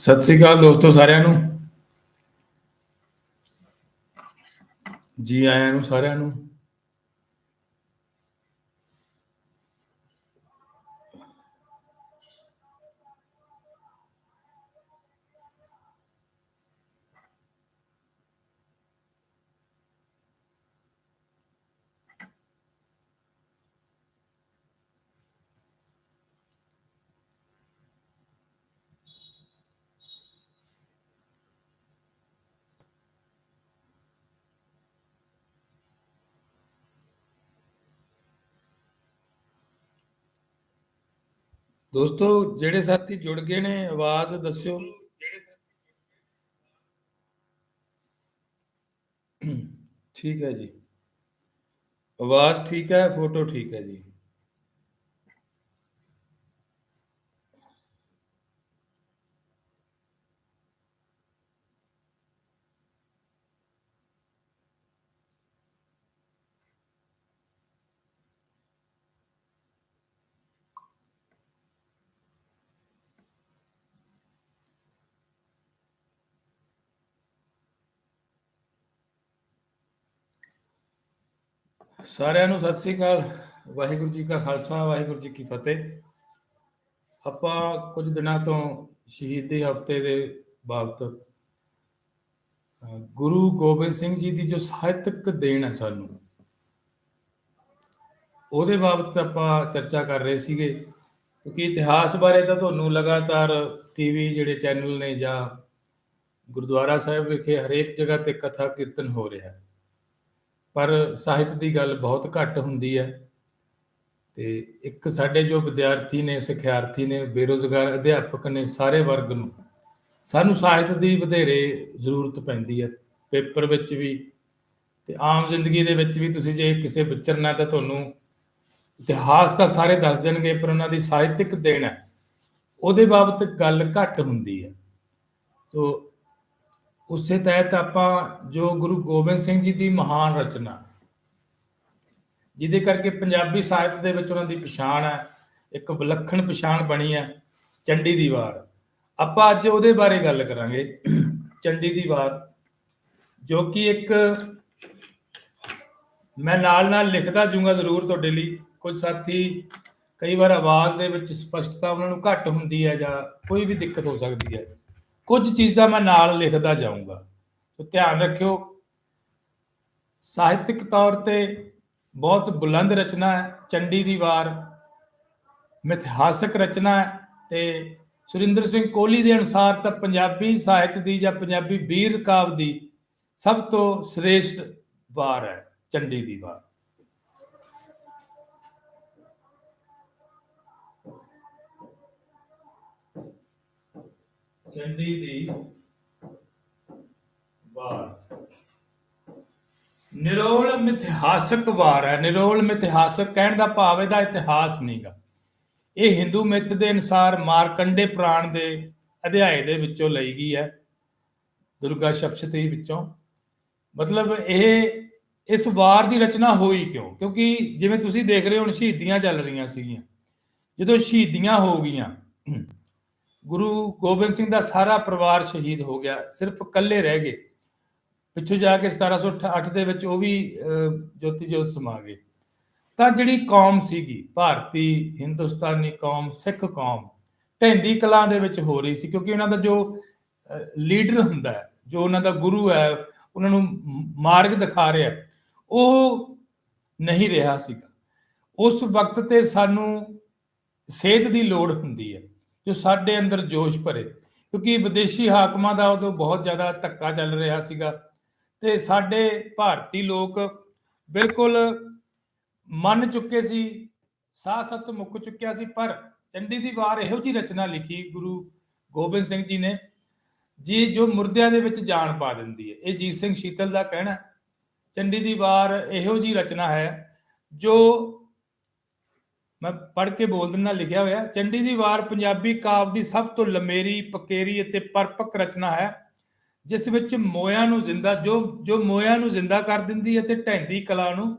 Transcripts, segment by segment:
ਸਤਿ ਸ੍ਰੀ ਅਕਾਲ ਦੋਸਤੋ ਸਾਰਿਆਂ ਨੂੰ। ਜੀ ਆਇਆਂ ਨੂੰ ਸਾਰਿਆਂ ਨੂੰ। ਦੋਸਤੋ, ਜਿਹੜੇ ਸਾਥੀ ਜੁੜ ਗਏ ਨੇ, ਆਵਾਜ਼ ਦੱਸਿਓ। ਠੀਕ ਹੈ ਜੀ। ਆਵਾਜ਼ ਠੀਕ ਹੈ, ਫੋਟੋ ਠੀਕ ਹੈ ਜੀ। ਸਾਰਿਆਂ ਨੂੰ ਸਤਿ ਸ੍ਰੀ ਅਕਾਲ। ਵਾਹਿਗੁਰੂ ਜੀ ਕਾ ਖਾਲਸਾ, ਵਾਹਿਗੁਰੂ ਜੀ ਕੀ ਫਤਿਹ। ਆਪਾਂ ਕੁਝ ਦਿਨਾਂ ਤੋਂ ਸ਼ਹੀਦੀ ਹਫ਼ਤੇ ਦੇ ਬਾਬਤ ਗੁਰੂ ਗੋਬਿੰਦ ਸਿੰਘ ਜੀ ਦੀ ਜੋ ਸਾਹਿਤਕ ਦੇਣ ਹੈ ਸਾਨੂੰ, ਉਹਦੇ ਬਾਬਤ ਆਪਾਂ ਚਰਚਾ ਕਰ ਰਹੇ ਸੀਗੇ। ਕਿਉਂਕਿ ਇਤਿਹਾਸ ਬਾਰੇ ਤਾਂ ਤੁਹਾਨੂੰ ਲਗਾਤਾਰ ਟੀਵੀ ਜਿਹੜੇ ਚੈਨਲ ਨੇ ਜਾਂ ਗੁਰਦੁਆਰਾ ਸਾਹਿਬ ਵਿਖੇ ਹਰੇਕ ਜਗ੍ਹਾ ਤੇ ਕਥਾ ਕੀਰਤਨ ਹੋ ਰਿਹਾ ਹੈ। ਪਰ ਸਾਹਿਤ ਦੀ ਗੱਲ ਬਹੁਤ ਘੱਟ ਹੁੰਦੀ ਹੈ। ਤੇ ਇੱਕ ਸਾਡੇ ਜੋ ਵਿਦਿਆਰਥੀ ਨੇ, ਸਿਖਿਆਰਥੀ ਨੇ, ਬੇਰੋਜ਼ਗਾਰ ਅਧਿਆਪਕ ਨੇ ਸਾਰੇ ਵਰਗ ਨੂੰ, ਸਾਨੂੰ ਸਾਹਿਤ ਦੀ ਵਧੇਰੇ ਜ਼ਰੂਰਤ ਪੈਂਦੀ ਹੈ। ਪੇਪਰ ਵਿੱਚ ਵੀ ਤੇ ਆਮ ਜ਼ਿੰਦਗੀ ਦੇ ਵਿੱਚ ਵੀ ਤੁਸੀਂ ਜੇ ਕਿਸੇ ਵਿਚਰਨਾ ਤਾਂ ਤੁਹਾਨੂੰ ਇਤਿਹਾਸ ਤਾਂ ਸਾਰੇ ਦੱਸ ਦੇਣਗੇ, ਪਰ ਉਹਨਾਂ ਦੀ ਸਾਹਿਤਿਕ ਦੇਣ ਹੈ, ਉਹਦੇ ਬਾਬਤ ਗੱਲ ਘੱਟ ਹੁੰਦੀ ਹੈ। ਸੋ ਉਸੇ ਤਹਿਤ ਆਪਾਂ ਜੋ ਗੁਰੂ ਗੋਬਿੰਦ ਸਿੰਘ ਜੀ ਦੀ ਮਹਾਨ ਰਚਨਾ, ਜਿਹਦੇ ਕਰਕੇ ਪੰਜਾਬੀ ਸਾਹਿਤ ਦੇ ਵਿੱਚ ਉਹਨਾਂ ਦੀ ਪਛਾਣ ਹੈ, ਇੱਕ ਵਿਲੱਖਣ ਪਛਾਣ ਬਣੀ ਹੈ, ਚੰਡੀ ਦੀ ਵਾਰ। ਆਪਾਂ ਅੱਜ ਉਹਦੇ ਬਾਰੇ ਗੱਲ ਕਰਾਂਗੇ, ਚੰਡੀ ਦੀ ਵਾਰ, ਜੋ ਕਿ ਇੱਕ ਮੈਂ ਨਾਲ ਨਾਲ ਲਿਖਦਾ ਜੂੰਗਾ ਜ਼ਰੂਰ ਤੁਹਾਡੇ ਲਈ। ਕੁਝ ਸਾਥੀ ਕਈ ਵਾਰ ਆਵਾਜ਼ ਦੇ ਵਿੱਚ ਸਪਸ਼ਟਤਾ ਉਹਨਾਂ ਨੂੰ ਘੱਟ ਹੁੰਦੀ ਹੈ ਜਾਂ ਕੋਈ ਵੀ ਦਿੱਕਤ ਹੋ ਸਕਦੀ ਹੈ। ਕੁਝ ਚੀਜ਼ਾਂ ਮੈਂ ਨਾਲ ਲਿਖਦਾ ਜਾਊਂਗਾ। ਸੋ ਧਿਆਨ ਰੱਖਿਓ, ਸਾਹਿਤਿਕ ਤੌਰ ਤੇ ਬਹੁਤ ਬੁਲੰਦ ਰਚਨਾ ਹੈ, ਚੰਡੀ ਦੀ ਵਾਰ, ਮਿਥਿਹਾਸਕ ਰਚਨਾ ਹੈ ਤੇ ਸੁਰਿੰਦਰ ਸਿੰਘ ਕੋਹਲੀ ਦੇ ਅਨੁਸਾਰ ਤਾਂ ਪੰਜਾਬੀ ਸਾਹਿਤ ਦੀ ਜਾਂ ਪੰਜਾਬੀ ਵੀਰ ਕਾਵ ਦੀ ਸਭ ਤੋਂ ਸ੍ਰੇਸ਼ਟ ਵਾਰ ਹੈ, ਚੰਡੀ ਦੀ ਵਾਰ। ਚੰਡੀ ਦੀ ਵਾਰ। ਨਿਰੋਲ ਮਿਥਿਹਾਸਕ ਵਾਰ ਹੈ। ਨਿਰੋਲ ਮਿਥਿਹਾਸਕ ਕਹਿਣ ਦਾ ਭਾਵ ਇਹਦਾ ਇਤਿਹਾਸ ਨਹੀਂਗਾ। ਇਹ ਹਿੰਦੂ ਮਿੱਥ ਦੇ ਅਨੁਸਾਰ ਮਾਰਕੰਡੇ ਪੁਰਾਣ ਦੇ ਅਧਿਆਏ ਦੇ ਵਿੱਚੋਂ ਲਈ ਗਈ ਹੈ। ਦੁਰਗਾ ਸਪਤਸ਼ਤੀ ਵਿੱਚੋਂ। ਮਤਲਬ ਇਹ ਇਸ ਵਾਰ ਦੀ ਰਚਨਾ ਹੋਈ ਕਿਉਂ? ਕਿਉਂਕਿ ਜਿਵੇਂ ਤੁਸੀਂ ਦੇਖ ਰਹੇ ਹੋ ਹੁਣ ਸ਼ਹੀਦੀਆਂ ਚੱਲ ਰਹੀਆਂ ਸੀਗੀਆਂ। ਜਦੋਂ ਸ਼ਹੀਦੀਆਂ ਹੋ ਗਈਆਂ ਗੁਰੂ ਗੋਬਿੰਦ ਸਿੰਘ ਦਾ ਸਾਰਾ ਪਰਿਵਾਰ ਸ਼ਹੀਦ ਹੋ ਗਿਆ ਸਿਰਫ ਇਕੱਲੇ ਰਹਿ ਗਏ। ਪਿੱਛੋਂ ਜਾ ਕੇ 1708 ਦੇ ਵਿੱਚ ਉਹ ਵੀ ਅਹ, ਜੋਤੀ ਜੋਤ ਸਮਾ ਗਏ। ਤਾਂ ਜਿਹੜੀ ਕੌਮ ਸੀਗੀ ਭਾਰਤੀ ਹਿੰਦੁਸਤਾਨੀ ਕੌਮ ਸਿੱਖ ਕੌਮ ਢੈਂਦੀ ਕਲਾਂ ਦੇ ਵਿੱਚ ਹੋ ਰਹੀ ਸੀ ਕਿਉਂਕਿ ਉਹਨਾਂ ਦਾ ਜੋ ਲੀਡਰ ਹੁੰਦਾ ਹੈ ਜੋ ਉਹਨਾਂ ਦਾ ਗੁਰੂ ਹੈ ਉਹਨਾਂ ਨੂੰ ਮਾਰਗ ਦਿਖਾ ਰਿਹਾ ਉਹ ਨਹੀਂ ਰਿਹਾ ਸੀਗਾ। ਉਸ ਵਕਤ ਤੇ ਸਾਨੂੰ ਸੇਧ ਦੀ ਲੋੜ ਹੁੰਦੀ ਹੈ। ਜੋ ਸਾਡੇ ਅੰਦਰ ਜੋਸ਼ ਭਰੇ। ਕਿਉਂਕਿ ਵਿਦੇਸ਼ੀ ਹਾਕਮਾਂ ਦਾ ਉਦੋਂ ਬਹੁਤ ਜ਼ਿਆਦਾ ਧੱਕਾ ਚੱਲ ਰਿਹਾ ਸੀਗਾ। ਤੇ ਸਾਡੇ ਭਾਰਤੀ ਲੋਕ ਬਿਲਕੁਲ ਮੰਨ ਚੁੱਕੇ ਸੀ, ਸਾਹ ਸਤ ਮੁੱਕ ਚੁੱਕਿਆ ਸੀ, ਪਰ ਚੰਡੀ ਦੀ ਵਾਰ ਇਹੋ ਜੀ ਰਚਨਾ ਲਿਖੀ ਗੁਰੂ ਗੋਬਿੰਦ ਸਿੰਘ ਜੀ ਨੇ, ਜੀ ਜੋ ਮੁਰਦਿਆਂ ਦੇ ਵਿੱਚ ਜਾਨ ਪਾ ਦਿੰਦੀ ਹੈ। ਇਹ ਜੀਤ ਸਿੰਘ ਸ਼ੀਤਲ ਦਾ ਕਹਿਣਾ ਚੰਡੀ ਦੀ ਵਾਰ ਇਹੋ ਜੀ ਰਚਨਾ ਹੈ ਜੋ ਮੈਂ ਪੜ੍ਹ ਕੇ ਬੋਲ ਦਿੰਦਾ, ਲਿਖਿਆ ਹੋਇਆ। ਚੰਡੀ ਦੀ ਵਾਰ ਪੰਜਾਬੀ ਕਾਵ ਦੀ ਸਭ ਤੋਂ ਲੰਮੇਰੀ, ਪਕੇਰੀ ਅਤੇ ਪਰਪਕ ਰਚਨਾ ਹੈ, ਜਿਸ ਵਿੱਚ ਮੋਇਆਂ ਨੂੰ ਜ਼ਿੰਦਾ, ਜੋ ਜੋ ਮੋਇਆਂ ਨੂੰ ਜ਼ਿੰਦਾ ਕਰ ਦਿੰਦੀ ਹੈ ਤੇ ਢੈਂਦੀ ਕਲਾ ਨੂੰ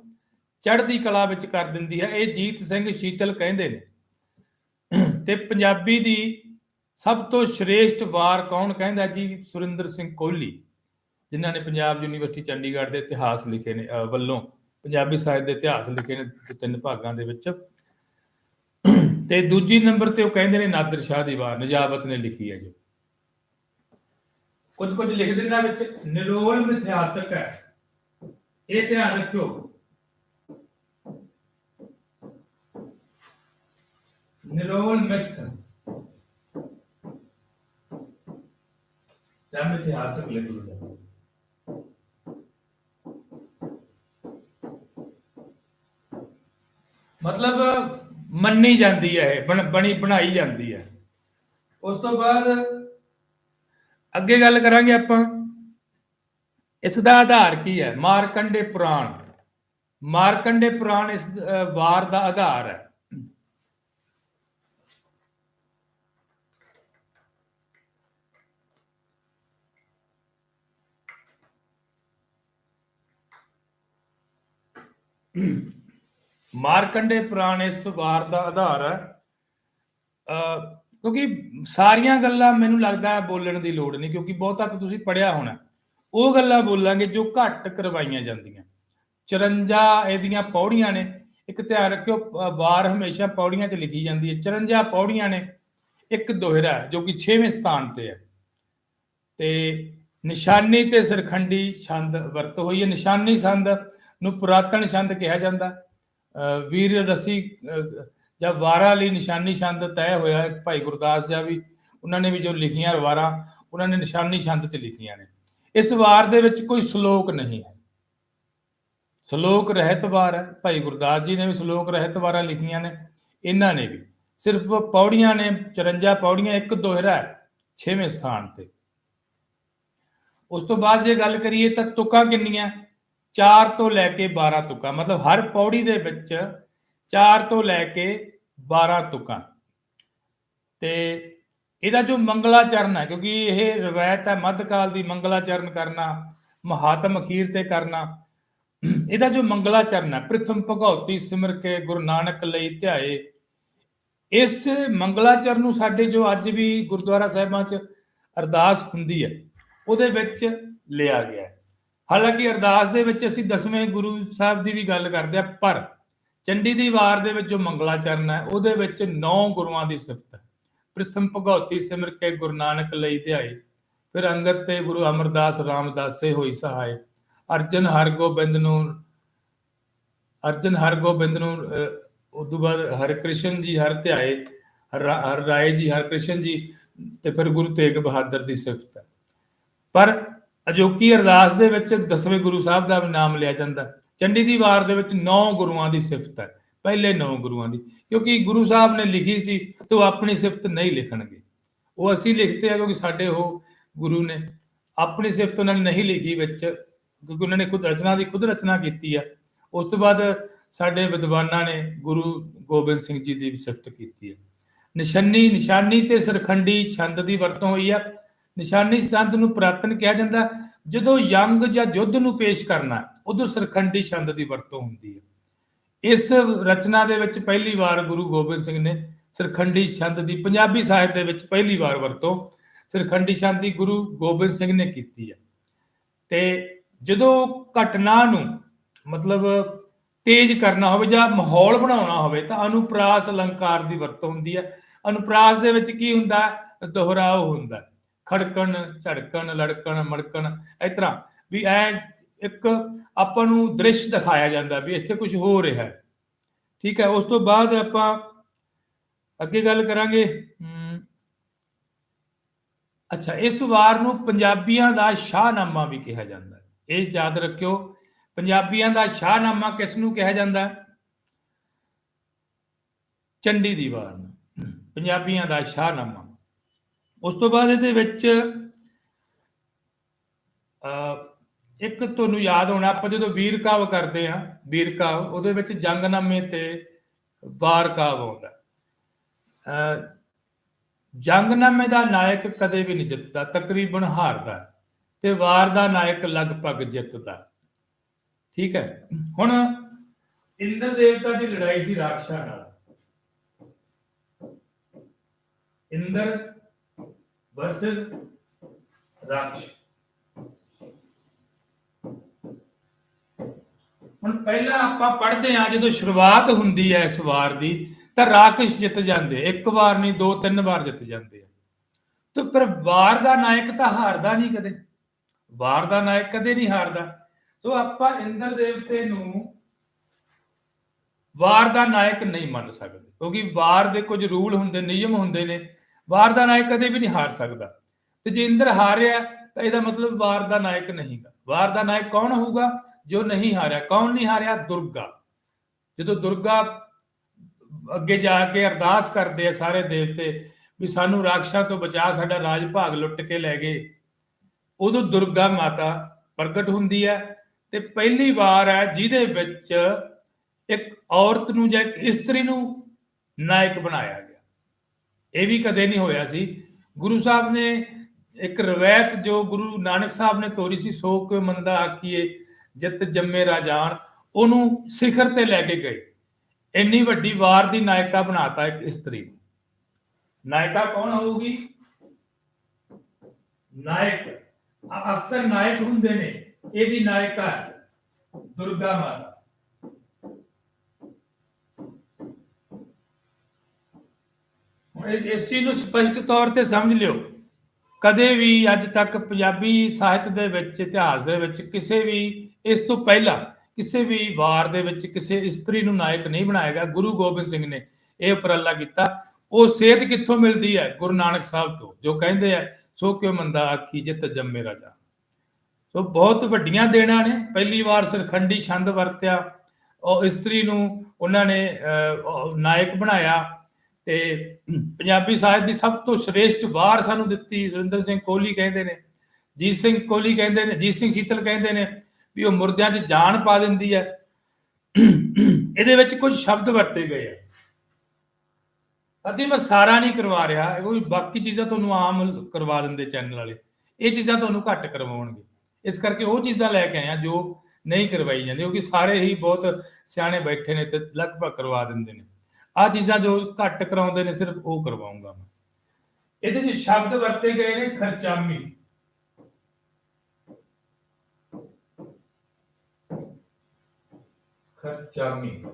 ਚੜ੍ਹਦੀ ਕਲਾ ਵਿੱਚ ਕਰ ਦਿੰਦੀ ਹੈ, ਇਹ ਜੀਤ ਸਿੰਘ ਸ਼ੀਤਲ ਕਹਿੰਦੇ ਨੇ। ਤੇ ਪੰਜਾਬੀ ਦੀ ਸਭ ਤੋਂ ਸ਼੍ਰੇਸ਼ਟ ਵਾਰ ਕੌਣ ਕਹਿੰਦਾ ਜੀ? ਸੁਰਿੰਦਰ ਸਿੰਘ ਕੋਹਲੀ, ਜਿਨ੍ਹਾਂ ਨੇ ਪੰਜਾਬ ਯੂਨੀਵਰਸਿਟੀ ਚੰਡੀਗੜ੍ਹ ਦੇ ਇਤਿਹਾਸ ਲਿਖੇ ਨੇ ਵੱਲੋਂ ਪੰਜਾਬੀ ਸਾਹਿਤ ਦੇ ਇਤਿਹਾਸ ਲਿਖੇ ਨੇ, ਤਿੰਨ ਭਾਗਾਂ ਦੇ ਵਿੱਚ। ਤੇ ਦੂਜੀ ਨੰਬਰ ਤੇ ਉਹ ਕਹਿੰਦੇ ਨੇ ਨਾਦਰ ਸ਼ਾਹ ਦੀ ਵਾਰ, ਨਜਾਬਤ ਨੇ ਲਿਖੀ ਹੈ ਜੋ। ਕੁਝ ਕੁਝ ਲਿਖ ਦਿੰਦਾ ਵਿੱਚ, ਨਿਰੋਲ ਮਿਥਿਹਾਸਕ ਹੈ। ਇਹ ਧਿਆਨ ਰੱਖਿਓ। ਨਿਰੋਲ ਮਿਥ। ਜਾਂ ਮਿਥਿਹਾਸਕ ਲਿਖ ਲਓ ਮਤਲਬ ਮੰਨੀ ਜਾਂਦੀ ਹੈ ਇਹ ਬਣ- ਬਣੀ ਬਣਾਈ ਜਾਂਦੀ ਹੈ। ਉਸ ਤੋਂ ਬਾਅਦ ਅੱਗੇ ਗੱਲ ਕਰਾਂਗੇ ਆਪਾਂ। ਇਸ ਦਾ ਆਧਾਰ ਕੀ ਹੈ? ਮਾਰਕੰਡੇ ਪੁਰਾਣ। ਮਾਰਕੰਡੇ ਪੁਰਾਣ ਇਸ ਵਾਰ ਦਾ ਆਧਾਰ ਹੈ। ਮਾਰਕੰਡੇ ਪੁਰਾਣ ਇਸ ਵਾਰ ਦਾ ਆਧਾਰ ਹੈ। ਅ, ਕਿਉਂਕਿ ਸਾਰੀਆਂ ਗੱਲਾਂ ਮੈਨੂੰ ਲੱਗਦਾ ਹੈ ਬੋਲਣ ਦੀ ਲੋੜ ਨਹੀਂ ਕਿਉਂਕਿ ਬਹੁਤਾ ਤਾਂ ਤੁਸੀਂ ਪੜਿਆ ਹੋਣਾ। ਉਹ ਗੱਲਾਂ ਬੋਲਾਂਗੇ ਜੋ ਘੱਟ ਕਰਵਾਈਆਂ ਜਾਂਦੀਆਂ। 54 ਇਹਦੀਆਂ ਪੌੜੀਆਂ ਨੇ। ਇੱਕ ਧਿਆਨ ਰੱਖਿਓ ਵਾਰ ਹਮੇਸ਼ਾ ਪੌੜੀਆਂ 'ਚ ਲਿਖੀ ਜਾਂਦੀ ਹੈ। 54 ਪੌੜੀਆਂ ਨੇ ਇੱਕ ਦੋਹਰਾ ਜੋ ਕਿ 6ਵੇਂ ਸਥਾਨ ਤੇ ਹੈ। ਤੇ ਨਿਸ਼ਾਨੀ ਤੇ ਸਰਖੰਡੀ ਛੰਦ ਵਰਤ ਹੋਈ ਹੈ। ਨਿਸ਼ਾਨੀ ਛੰਦ ਨੂੰ ਪੁਰਾਤਨ ਛੰਦ ਕਿਹਾ ਜਾਂਦਾ। ਵੀਰ ਰਸੀ ਅ, ਜਾਂ ਵਾਰਾਂ ਲਈ ਨਿਸ਼ਾਨੀ ਛੰਦ ਤੈਅ ਹੋਇਆ ਭਾਈ ਗੁਰਦਾਸ ਜੀ ਵੀ ਉਹਨਾਂ ਨੇ ਵੀ ਜੋ ਲਿਖੀਆਂ ਵਾਰਾਂ ਉਹਨਾਂ ਨੇ ਨਿਸ਼ਾਨੀ ਛੰਦ 'ਚ ਲਿਖੀਆਂ ਨੇ। ਇਸ ਵਾਰ ਦੇ ਵਿੱਚ ਕੋਈ ਸ਼ਲੋਕ ਨਹੀਂ ਹੈ। ਸ਼ਲੋਕ ਰਹਿਤ ਵਾਰ ਹੈ। ਭਾਈ ਗੁਰਦਾਸ ਜੀ ਨੇ ਵੀ ਸ਼ਲੋਕ ਰਹਿਤ ਵਾਰਾਂ ਲਿਖੀਆਂ ਨੇ ਇਹਨਾਂ ਨੇ ਵੀ। ਸਿਰਫ ਪੌੜੀਆਂ ਨੇ 54 ਪੌੜੀਆਂ ਇੱਕ ਦੋਹਰਾ ਹੈ 6ਵੇਂ ਸਥਾਨ ਤੇ। ਉਸ ਤੋਂ ਬਾਅਦ ਜੇ ਗੱਲ ਕਰੀਏ ਤਾਂ ਤੁਕਾਂ ਕਿੰਨੀਆਂ? 4 ਤੋਂ ਲੈ ਕੇ 12 ਤੁਕਾਂ, ਮਤਲਬ ਹਰ ਪੌੜੀ ਦੇ ਵਿੱਚ 4 ਤੋਂ ਲੈ ਕੇ 12 ਤੁਕਾਂ। ਤੇ ਇਹਦਾ ਜੋ ਮੰਗਲਾਚਰਨ ਹੈ, ਕਿਉਂਕਿ ਇਹ ਰਵਾਇਤ ਹੈ ਮੱਧਕਾਲ ਦੀ ਮੰਗਲਾਚਰਨ ਕਰਨਾ, ਮਹਾਤਮ ਅਖੀਰ ਤੇ ਕਰਨਾ। ਇਹਦਾ ਜੋ ਮੰਗਲਾਚਰਨ ਹੈ, ਪ੍ਰਥਮ ਭਗਉਤੀ ਸਿਮਰ ਕੇ ਗੁਰੂ ਨਾਨਕ ਲਈ ਧਿਆਏ। ਇਸ ਮੰਗਲਾਚਰਨ ਨੂੰ ਸਾਡੇ ਜੋ ਅੱਜ ਵੀ ਗੁਰਦੁਆਰਾ ਸਾਹਿਬਾਂ 'ਚ ਅਰਦਾਸ ਹੁੰਦੀ ਹੈ, ਉਹਦੇ ਵਿੱਚ ਲਿਆ ਗਿਆ ਹੈ। ਹਾਲਾਂਕਿ ਅਰਦਾਸ ਦੇ ਵਿੱਚ ਅਸੀਂ ਦਸਵੇਂ ਗੁਰੂ ਸਾਹਿਬ ਦੀ ਵੀ ਗੱਲ ਕਰਦੇ ਆ ਪਰ ਚੰਡੀ ਦੀ ਵਾਰ ਦੇ ਵਿੱਚ ਜੋ ਮੰਗਲਾਚਰਨ ਹੈ ਉਹਦੇ ਵਿੱਚ ਨੌ ਗੁਰੂਆਂ ਦੀ ਸਿਫਤ ਹੈ। ਪ੍ਰਥਮ ਭਗਉਤੀ ਸਿਮਰ ਕੇ ਗੁਰੂ ਨਾਨਕ ਲਈ ਧਿਆਏ ਫਿਰ ਅੰਗਦ ਤੇ ਗੁਰੂ ਅਮਰਦਾਸ ਰਾਮਦਾਸੇ ਹੋਈ ਸਹਾਇ ਅਰਜਨ ਹਰਗੋਬਿੰਦ ਨੂੰ ਅਰਜਨ ਹਰਗੋਬਿੰਦ ਨੂੰ ਅਹ, ਉਦੋਂ ਬਾਅਦ ਹਰਿਕ੍ਰਿਸ਼ਨ ਜੀ ਹਰ ਧਿਆਏ ਹਰ ਰਾਏ ਜੀ ਹਰਕ੍ਰਿਸ਼ਨ ਜੀ ਤੇ ਫਿਰ ਗੁਰੂ ਤੇਗ ਬਹਾਦਰ ਦੀ ਸਿਫਤ ਹੈ। ਪਰ ਅਜੋਕੀ ਅਰਦਾਸ ਦੇ ਵਿੱਚ ਦਸਵੇਂ ਗੁਰੂ ਸਾਹਿਬ ਦਾ ਨਾਮ ਲਿਆ ਜਾਂਦਾ। ਚੰਡੀ ਦੀ ਵਾਰ ਦੇ ਵਿੱਚ ਨੌ ਗੁਰੂਆਂ ਦੀ ਸਿਫਤ ਹੈ, ਪਹਿਲੇ ਨੌ ਗੁਰੂਆਂ ਦੀ। ਕਿਉਂਕਿ ਗੁਰੂ ਸਾਹਿਬ ਨੇ ਲਿਖੀ ਸੀ ਤੇ ਉਹ ਆਪਣੀ ਸਿਫਤ ਨਹੀਂ ਲਿਖਣਗੇ। ਉਹ ਅਸੀਂ ਲਿਖਦੇ ਆ ਕਿਉਂਕਿ ਸਾਡੇ ਉਹ ਗੁਰੂ ਨੇ ਆਪਣੀ ਸਿਫਤ ਉਹਨਾਂ ਨੇ ਨਹੀਂ ਲਿਖੀ ਵਿੱਚ, ਕਿਉਂਕਿ ਉਹਨਾਂ ਨੇ ਖੁਦ ਰਚਨਾ ਦੀ ਖੁਦ ਰਚਨਾ ਕੀਤੀ ਆ। ਉਸ ਤੋਂ ਬਾਅਦ ਸਾਡੇ ਵਿਦਵਾਨਾਂ ਨੇ ਗੁਰੂ ਗੋਬਿੰਦ ਸਿੰਘ ਜੀ ਦੀ ਵੀ ਸਿਫਤ ਕੀਤੀ ਹੈ ਨਿਸ਼ਾਨੀ ਨਿਸ਼ਾਨੀ ਤੇ ਸਰਖੰਡੀ ਛੰਦ ਦੀ ਵਰਤੋਂ ਹੋਈ ਆ। ਨਿਸ਼ਾਨੀ ਛੰਦ ਨੂੰ ਪ੍ਰਾਤਨ ਕਿਹਾ ਜਾਂਦਾ, ਜਦੋਂ ਯੰਗ ਜਾਂ ਯੁੱਧ ਨੂੰ ਪੇਸ਼ ਕਰਨਾ, ਉਦੋਂ ਸਰਖੰਡੀ ਛੰਦ ਦੀ ਵਰਤੋਂ ਹੁੰਦੀ ਹੈ। ਇਸ ਰਚਨਾ ਦੇ ਵਿੱਚ ਪਹਿਲੀ ਵਾਰ ਗੁਰੂ ਗੋਬਿੰਦ ਸਿੰਘ ਨੇ ਸਰਖੰਡੀ ਛੰਦ ਦੀ ਪੰਜਾਬੀ ਸਾਹਿਤ ਦੇ ਵਿੱਚ ਪਹਿਲੀ ਵਾਰ ਵਰਤੋਂ ਸਰਖੰਡੀ ਛੰਦ ਦੀ ਗੁਰੂ ਗੋਬਿੰਦ ਸਿੰਘ ਨੇ ਕੀਤੀ ਹੈ। ਤੇ ਜਦੋਂ ਘਟਨਾ ਨੂੰ ਮਤਲਬ ਤੇਜ਼ ਕਰਨਾ ਹੋਵੇ ਜਾਂ ਮਾਹੌਲ ਬਣਾਉਣਾ ਹੋਵੇ, ਤਾਂ ਅਨੁਪ੍ਰਾਸ ਅਲੰਕਾਰ ਦੀ ਵਰਤੋਂ ਹੁੰਦੀ ਹੈ। ਅਨੁਪ੍ਰਾਸ ਦੇ ਵਿੱਚ ਕੀ ਹੁੰਦਾ? ਦੁਹਰਾਓ ਹੁੰਦਾ। ਖੜਕਣ, ਝੜਕਣ, ਲੜਕਣ, ਮੜਕਣ, ਇਸ ਤਰ੍ਹਾਂ ਵੀ ਐ ਇੱਕ ਆਪਾਂ ਨੂੰ ਦ੍ਰਿਸ਼ ਦਿਖਾਇਆ ਜਾਂਦਾ ਵੀ ਇੱਥੇ ਕੁਝ ਹੋ ਰਿਹਾ ਹੈ। ਠੀਕ ਹੈ, ਉਸ ਤੋਂ ਬਾਅਦ ਆਪਾਂ ਅੱਗੇ ਗੱਲ ਕਰਾਂਗੇ ਅੱਛਾ, ਇਸ ਵਾਰ ਨੂੰ ਪੰਜਾਬੀਆਂ ਦਾ ਸ਼ਾਹਨਾਮਾ ਵੀ ਕਿਹਾ ਜਾਂਦਾ ਹੈ। ਇਹ ਯਾਦ ਰੱਖਿਓ, ਪੰਜਾਬੀਆਂ ਦਾ ਸ਼ਾਹਨਾਮਾ ਕਿਸ ਨੂੰ ਕਿਹਾ ਜਾਂਦਾ ਹੈ? ਚੰਡੀ ਦੀ ਵਾਰ ਨੂੰ ਪੰਜਾਬੀਆਂ ਦਾ ਸ਼ਾਹਨਾਮਾ। ਉਸ ਤੋਂ ਬਾਅਦ ਇਹਦੇ ਵਿੱਚ ਇੱਕ ਤੁਹਾਨੂੰ ਯਾਦ ਹੋਣਾ, ਆਪਾਂ ਜਦੋਂ ਵੀਰ ਕਾਵ ਕਰਦੇ ਆ ਵੀਰ ਕਾਵ, ਉਹਦੇ ਵਿੱਚ ਜੰਗਨਾਮੇ ਤੇ ਵਾਰ ਕਾਵ ਆਉਂਦਾ ਜੰਗਨਾਮੇ ਦਾ ਨਾਇਕ ਕਦੇ ਵੀ ਨਹੀਂ ਜਿੱਤਦਾ, ਤਕਰੀਬਨ ਹਾਰਦਾ ਤੇ ਵਾਰ ਦਾ ਨਾਇਕ ਲਗਭਗ ਜਿੱਤਦਾ ਠੀਕ ਹੈ? ਹੁਣ ਇੰਦਰ ਦੇਵਤਾ ਦੀ ਲੜਾਈ ਸੀ ਰਾਖਸ਼ਾਂ ਨਾਲ। ਇੰਦਰ ਵਰਸਸ ਰਾਕਸ਼ ਹੁਣ ਪਹਿਲਾਂ ਆਪਾਂ ਪੜ੍ਹਦੇ ਆ ਜਦੋਂ ਸ਼ੁਰੂਆਤ ਹੁੰਦੀ ਹੈ ਇਸ ਵਾਰ ਦੀ, ਤਾਂ ਰਾਕਸ਼ ਜਿੱਤ ਜਾਂਦੇ ਇੱਕ ਵਾਰ ਨਹੀਂ, ਦੋ, ਤਿੰਨ ਵਾਰ ਜਿੱਤ ਜਾਂਦੇ ਆ। ਤਾਂ ਪਰ ਵਾਰ ਦਾ ਨਾਇਕ ਤਾਂ ਹਾਰਦਾ ਨਹੀਂ ਕਦੇ। ਵਾਰ ਦਾ ਨਾਇਕ ਕਦੇ ਨਹੀਂ ਹਾਰਦਾ। ਸੋ ਆਪਾਂ ਇੰਦਰ ਦੇਵਤੇ ਨੂੰ ਵਾਰ ਦਾ ਨਾਇਕ ਨਹੀਂ ਮੰਨ ਸਕਦੇ, ਕਿਉਂਕਿ ਵਾਰ ਦੇ ਕੁਝ ਰੂਲ ਹੁੰਦੇ, ਨਿਯਮ ਹੁੰਦੇ ਨੇ। ਵਾਰ ਦਾ ਨਾਇਕ ਕਦੇ ਵੀ ਨਹੀਂ ਹਾਰ ਸਕਦਾ। ਤੇ ਜੇ ਇੰਦਰ ਹਾਰਿਆ, ਤਾਂ ਇਹਦਾ ਮਤਲਬ ਵਾਰ ਦਾ ਨਾਇਕ ਨਹੀਂਗਾ। ਵਾਰ ਦਾ ਨਾਇਕ ਕੌਣ ਹੋਊਗਾ? ਜੋ ਨਹੀਂ ਹਾਰਿਆ। ਕੌਣ ਨਹੀਂ ਹਾਰਿਆ? ਦੁਰਗਾ। ਜਦੋਂ ਦੁਰਗਾ ਅੱਗੇ ਜਾ ਕੇ ਅਰਦਾਸ ਕਰਦੇ ਆ ਸਾਰੇ ਦੇਵਤੇ ਵੀ ਸਾਨੂੰ ਰਾਖਸ਼ਾਂ ਤੋਂ ਬਚਾ ਸਾਡਾ ਰਾਜ ਭਾਗ ਲੁੱਟ ਕੇ ਲੈ ਗਏ, ਉਦੋਂ ਦੁਰਗਾ ਮਾਤਾ ਪ੍ਰਗਟ ਹੁੰਦੀ ਹੈ ਤੇ ਪਹਿਲੀ ਵਾਰ ਹੈ ਜਿਹਦੇ ਵਿੱਚ ਇੱਕ ਔਰਤ ਨੂੰ ਜਾਂ ਇੱਕ ਇਸਤਰੀ ਨੂੰ ਨਾਇਕ ਬਣਾਇਆ ਗਿਆ। ਇਹ ਵੀ ਕਦੇ ਨਹੀਂ ਹੋਇਆ ਸੀ। ਗੁਰੂ ਸਾਹਿਬ ਨੇ ਇੱਕ ਰਵਾਇਤ ਜੋ ਗੁਰੂ ਨਾਨਕ ਸਾਹਿਬ ਨੇ ਤੋਰੀ ਸੀ, ਸੋ ਕਿਉ ਮੰਦਾ ਆਖੀਏ ਜਿਤ ਜੰਮੇ ਰਾਜਾਨ ਉਹਨੂੰ ਸਿਖਰ ਤੇ ਲੈ ਕੇ ਗਏ। ਇੰਨੀ ਵੱਡੀ ਵਾਰ ਦੀ ਨਾਇਕਾ ਬਣਾਤਾ ਇੱਕ ਇਸਤਰੀ ਨੂੰ। ਨਾਇਕਾ ਕੌਣ ਹੋਊਗੀ? ਨਾਇਕ। ਅਕਸਰ ਨਾਇਕ ਹੁੰਦੇ ਨੇ। ਇਹ ਵੀ ਨਾਇਕਾ ਹੈ। ਦੁਰਗਾ ਮਾਤਾ ਹੁਣ ਇਹ- ਇਸ ਚੀਜ਼ ਨੂੰ ਸਪਸ਼ਟ ਤੌਰ ਤੇ ਸਮਝ ਲਿਓ। ਕਦੇ ਵੀ ਅੱਜ ਤੱਕ ਪੰਜਾਬੀ ਸਾਹਿਤ ਦੇ ਵਿੱਚ ਇਤਿਹਾਸ ਦੇ ਵਿੱਚ ਕਿਸੇ ਵੀ ਇਸ ਤੋਂ ਪਹਿਲਾਂ ਕਿਸੇ ਵੀ ਵਾਰ ਦੇ ਵਿੱਚ ਕਿਸੇ ਇਸਤਰੀ ਨੂੰ ਨਾਇਕ ਨਹੀਂ ਬਣਾਇਆ ਗਿਆ। ਗੁਰੂ ਗੋਬਿੰਦ ਸਿੰਘ ਨੇ ਇਹ ਉਪਰਾਲਾ ਕੀਤਾ। ਉਹ ਸੇਧ ਕਿੱਥੋਂ ਮਿਲਦੀ ਹੈ? ਗੁਰੂ ਨਾਨਕ ਸਾਹਿਬ ਤੋਂ। ਜੋ ਕਹਿੰਦੇ ਆ ਸੋ ਕਿਉ ਮੰਦਾ ਆਖੀ ਜਿਤ ਜੰਮੇ ਰਾਜਾ ਸੋ ਬਹੁਤ ਵੱਡੀਆਂ ਦੇਣਾ ਨੇ। ਪਹਿਲੀ ਵਾਰ ਸਰਖੰਡੀ ਛੰਦ ਵਰਤਿਆ। ਉਹ ਇਸਤਰੀ ਨੂੰ ਉਹਨਾਂ ਨੇ ਅਹ, ਨਾਇਕ ਬਣਾਇਆ। ਤੇ ਪੰਜਾਬੀ ਸਾਹਿਤ ਦੀ ਸਭ ਤੋਂ ਸ਼੍ਰੇਸ਼ਟ ਵਾਰ ਸਾਨੂੰ ਦਿੱਤੀ ਰਿੰਦਰ ਸਿੰਘ ਕੋਹਲੀ ਕਹਿੰਦੇ ਨੇ, ਜੀਤ ਸਿੰਘ ਕੋਹਲੀ ਕਹਿੰਦੇ ਨੇ, ਜੀਤ ਸਿੰਘ ਸ਼ੀਤਲ ਕਹਿੰਦੇ ਨੇ ਵੀ ਉਹ ਮੁਰਦਿਆਂ 'ਚ ਜਾਨ ਪਾ ਦਿੰਦੀ ਹੈ। ਇਹਦੇ ਵਿੱਚ ਕੁਝ ਸ਼ਬਦ ਵਰਤੇ ਗਏ ਆ। ਅਤੇ ਮੈਂ ਸਾਰਾ ਨਹੀਂ ਕਰਵਾ ਰਿਹਾ, ਇਹ ਕੋਈ ਬਾਕੀ ਚੀਜ਼ਾਂ ਤੁਹਾਨੂੰ ਆਮ ਕਰਵਾ ਦਿੰਦੇ ਚੈਨਲ ਵਾਲੇ। ਇਹ ਚੀਜ਼ਾਂ ਤੁਹਾਨੂੰ ਘੱਟ ਕਰਵਾਉਣਗੇ। ਇਸ ਕਰਕੇ ਉਹ ਚੀਜ਼ਾਂ ਲੈ ਕੇ ਆਇਆ ਜੋ ਨਹੀਂ ਕਰਵਾਈ ਜਾਂਦੀ, ਕਿਉਂਕਿ ਸਾਰੇ ਹੀ ਬਹੁਤ ਸਿਆਣੇ ਬੈਠੇ ਨੇ ਤੇ ਲਗਭਗ ਕਰਵਾ ਦਿੰਦੇ ਨੇ। ਆ ਚੀਜ਼ਾਂ ਜੋ ਘੱਟ ਕਰਾਉਂਦੇ ਨੇ ਸਿਰਫ ਉਹ ਕਰਵਾਉਂਗਾ ਮੈਂ। ਇਹਦੇ 'ਚ ਸ਼ਬਦ ਵਰਤੇ ਗਏ ਨੇ ਖਰਚਾਮੀ। ਖਰਚਾਮੀ।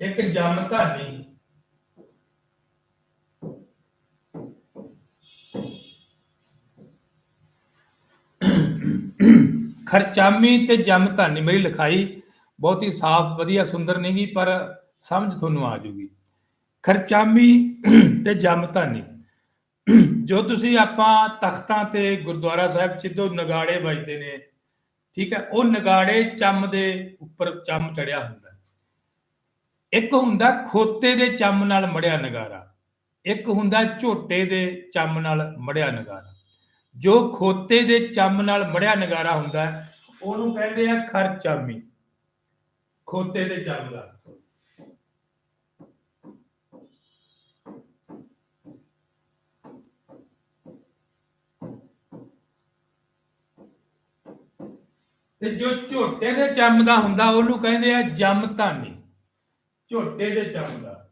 ਇੱਕ ਜਮ ਧਾਨੀ ਖਰਚਾਮੀ ਤੇ ਜਮ ਧਾਨੀ ਮੇਰੀ ਲਿਖਾਈ ਬਹੁਤ ਹੀ ਸਾਫ਼ ਵਧੀਆ ਸੁੰਦਰ ਨਹੀਂਗੀ ਪਰ ਸਮਝ ਤੁਹਾਨੂੰ ਆ ਜੂਗੀ। ਖਰਚਾਮੀ ਤੇ ਜਮ ਧਾਨੀ ਜੋ ਤੁਸੀਂ ਆਪਾਂ ਤਖਤਾਂ ਤੇ ਗੁਰਦੁਆਰਾ ਸਾਹਿਬ ਚਿੱਦੋ ਨਗਾੜੇ ਵੱਜਦੇ ਨੇ ਠੀਕ ਹੈ ਉਹ ਨਗਾੜੇ ਚੰਮ ਦੇ ਉੱਪਰ ਚੰਮ ਚੜਿਆ ਹੁੰਦਾ। ਇੱਕ ਹੁੰਦਾ ਖੋਤੇ ਦੇ ਚੰਮ ਨਾਲ ਮੜਿਆ ਨਗਾਰਾ ਇੱਕ ਹੁੰਦਾ ਝੋਟੇ ਦੇ ਚੰਮ ਨਾਲ ਮੜਿਆ ਨਗਾਰਾ। ਜੋ ਖੋਤੇ ਦੇ ਚੰਮ ਨਾਲ ਮੜਿਆ ਨਗਾਰਾ ਹੁੰਦਾ ਹੈ, ਉਹਨੂੰ ਕਹਿੰਦੇ ਆ ਖਰਚਾਮੀ। ਖੋਤੇ ਦੇ ਚੰਮ ਦਾ। ਤੇ ਜੋ ਝੋਟੇ ਦੇ ਚੰਮ ਦਾ ਹੁੰਦਾ, ਉਹਨੂੰ ਕਹਿੰਦੇ ਆ ਜਮ ਧਾਨੀ। ਝੋਟੇ ਦੇ ਚੰਮ ਦਾ।